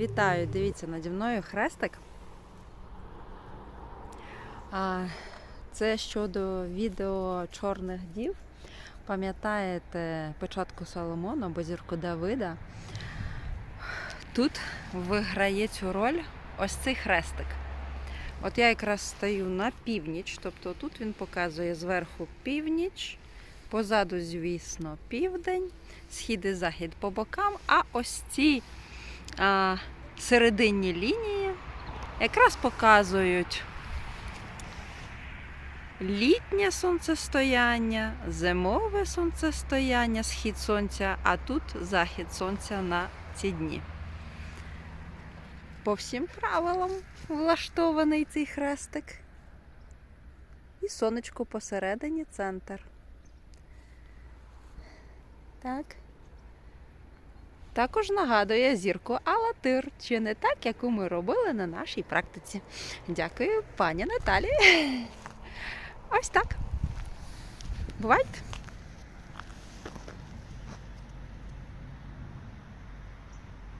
Вітаю, дивіться, наді мною хрестик. Це щодо відео чорних дів. Пам'ятаєте початку Соломона або зірку Давида? Тут виграє цю роль ось цей хрестик. От я якраз стою на північ, тобто тут він показує зверху північ, позаду, звісно, південь, схід і захід по бокам, а ось ці серединні лінії якраз показують літнє сонцестояння, зимове сонцестояння, схід сонця, а тут захід сонця на ці дні. По всім правилам влаштований цей хрестик. І сонечко посередині центр. Так. Також нагадує зірку Алатир, чи не так, яку ми робили на нашій практиці. Дякую, пані Наталі. Ось так. Бувайте!